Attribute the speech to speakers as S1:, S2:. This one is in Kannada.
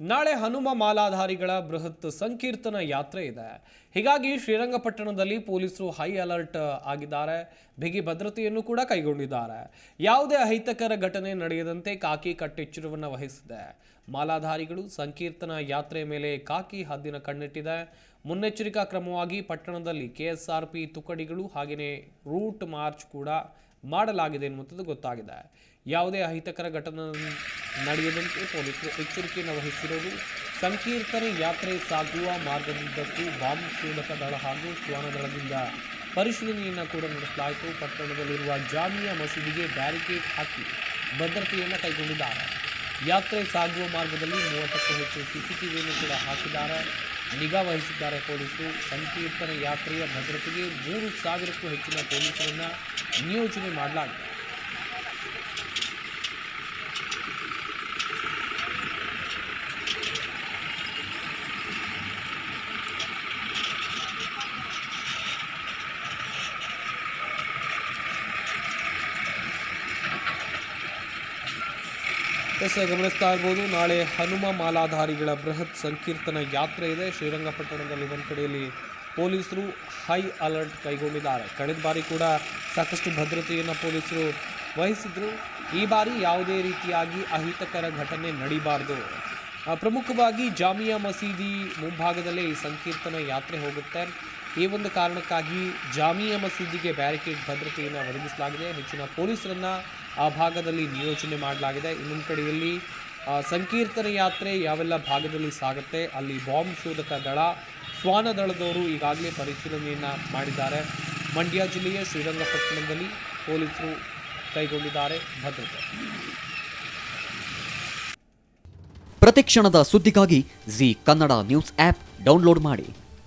S1: ನಾಳೆ ಹನುಮ ಮಾಲಾಧಾರಿಗಳ ಬೃಹತ್ ಸಂಕೀರ್ತನ ಯಾತ್ರೆ ಇದೆ. ಹೀಗಾಗಿ ಶ್ರೀರಂಗಪಟ್ಟಣದಲ್ಲಿ ಪೊಲೀಸರು ಹೈ ಅಲರ್ಟ್ ಆಗಿದ್ದಾರೆ. ಬಿಗಿ ಭದ್ರತೆಯನ್ನು ಕೂಡ ಕೈಗೊಂಡಿದ್ದಾರೆ. ಯಾವುದೇ ಅಹಿತಕರ ಘಟನೆ ನಡೆಯದಂತೆ ಕಾಕಿ ಕಟ್ಟೆಚ್ಚರವನ್ನು ವಹಿಸಿದೆ. ಮಾಲಾಧಾರಿಗಳು ಸಂಕೀರ್ತನ ಯಾತ್ರೆ ಮೇಲೆ ಕಾಕಿ ಹದ್ದಿನ ಕಣ್ಣಿಟ್ಟಿದೆ. ಮುನ್ನೆಚ್ಚರಿಕಾ ಕ್ರಮವಾಗಿ ಪಟ್ಟಣದಲ್ಲಿ ಕೆಎಸ್ಆರ್ಪಿ ತುಕಡಿಗಳು ಹಾಗೆಯೇ ರೂಟ್ ಮಾರ್ಚ್ ಕೂಡ ಮಾಡಲಾಗಿದೆ ಎನ್ನುವಂಥದ್ದು ಗೊತ್ತಾಗಿದೆ. ಯಾವುದೇ ಅಹಿತಕರ ಘಟನೆ ನಡೆಯದಂತೆ ಪೊಲೀಸರು ಎಚ್ಚರಿಕೆಯನ್ನು ವಹಿಸಿರೋದು ಸಂಕೀರ್ತನೆ ಯಾತ್ರೆ ಸಾಗುವ ಮಾರ್ಗದುದ್ದಕ್ಕೂ ಬಾಂಬ್ ಶೋಧಕ ದಳ ಹಾಗೂ ಶ್ವಾನ ದಳದಿಂದ ಪರಿಶೀಲನೆಯನ್ನು ಕೂಡ ನಡೆಸಲಾಯಿತು. ಪಟ್ಟಣದಲ್ಲಿರುವ ಜಾಮಿಯಾ ಮಸೀದಿಗೆ ಬ್ಯಾರಿಕೇಡ್ ಹಾಕಿ ಭದ್ರತೆಯನ್ನು ಕೈಗೊಂಡಿದ್ದಾರೆ. ಯಾತ್ರೆ ಸಾಗುವ ಮಾರ್ಗದಲ್ಲಿ ಮೂವತ್ತಕ್ಕೂ ಹೆಚ್ಚು ಸಿಸಿಟಿವಿಯನ್ನು ಕೂಡ ಹಾಕಿದ್ದಾರೆ. ನಿಗಾ ವಹಿಸಿದ್ದಾರೆ ಪೊಲೀಸರು. ಸಂಕೀರ್ತನ ಯಾತ್ರೆಯ ಭದ್ರತೆಗೆ ಮೂರು ಸಾವಿರಕ್ಕೂ ಹೆಚ್ಚಿನ ಪೊಲೀಸರನ್ನು ನಿಯೋಜನೆ ಮಾಡಲಾಗಿದೆ. ಎಸ್ ಗಮನಿಸ್ತಾ ಇರ್ಬೋದು, ನಾಳೆ ಹನುಮ ಮಾಲಾಧಾರಿಗಳ ಬೃಹತ್ ಸಂಕೀರ್ತನ ಯಾತ್ರೆ ಇದೆ. ಶ್ರೀರಂಗಪಟ್ಟಣದಲ್ಲಿ ಒಂದು ಕಡೆಯಲ್ಲಿ ಪೊಲೀಸರು ಹೈ ಅಲರ್ಟ್ ಕೈಗೊಂಡಿದ್ದಾರೆ. ಕಳೆದ ಬಾರಿ ಕೂಡ ಸಾಕಷ್ಟು ಭದ್ರತೆಯನ್ನು ಪೊಲೀಸರು ವಹಿಸಿದ್ರು. ಈ ಬಾರಿ ಯಾವುದೇ ರೀತಿಯಾಗಿ ಅಹಿತಕರ ಘಟನೆ ನಡೀಬಾರ್ದು. ಪ್ರಮುಖವಾಗಿ ಜಾಮಿಯಾ ಮಸೀದಿ ಮುಂಭಾಗದಲ್ಲೇ ಈ ಸಂಕೀರ್ತನ ಯಾತ್ರೆ ಹೋಗುತ್ತೆ. ಈ ಒಂದು ಕಾರಣಕ್ಕಾಗಿ ಜಾಮಿಯಾ ಮಸೀದಿಗೆ ಬ್ಯಾರಿಕೇಡ್ ಭದ್ರತೆಯನ್ನು ಒದಗಿಸಲಾಗಿದೆ. ಹೆಚ್ಚಿನ ಪೊಲೀಸರನ್ನು ಆ ಭಾಗದಲ್ಲಿ ನಿಯೋಜನೆ ಮಾಡಲಾಗಿದೆ. ಇನ್ನೊಂದು ಕಡೆಯಲ್ಲಿ ಸಂಕೀರ್ತನ ಯಾತ್ರೆ ಯಾವೆಲ್ಲ ಭಾಗದಲ್ಲಿ ಸಾಗುತ್ತೆ, ಅಲ್ಲಿ ಬಾಂಬ್ ಶೋಧಕ ದಳ, ಶ್ವಾನ ದಳದವರು ಈಗಾಗಲೇ ಪರಿಶೀಲನೆಯನ್ನು ಮಾಡಿದ್ದಾರೆ. ಮಂಡ್ಯ ಜಿಲ್ಲೆಯ ಶ್ರೀರಂಗಪಟ್ಟಣದಲ್ಲಿ ಪೊಲೀಸರು ಕೈಗೊಂಡಿದ್ದಾರೆ ಭದ್ರತೆ.
S2: ಪ್ರತಿಕ್ಷಣದ ಸುದ್ದಿಗಾಗಿ Zee Kannada news app download ಮಾಡಿ.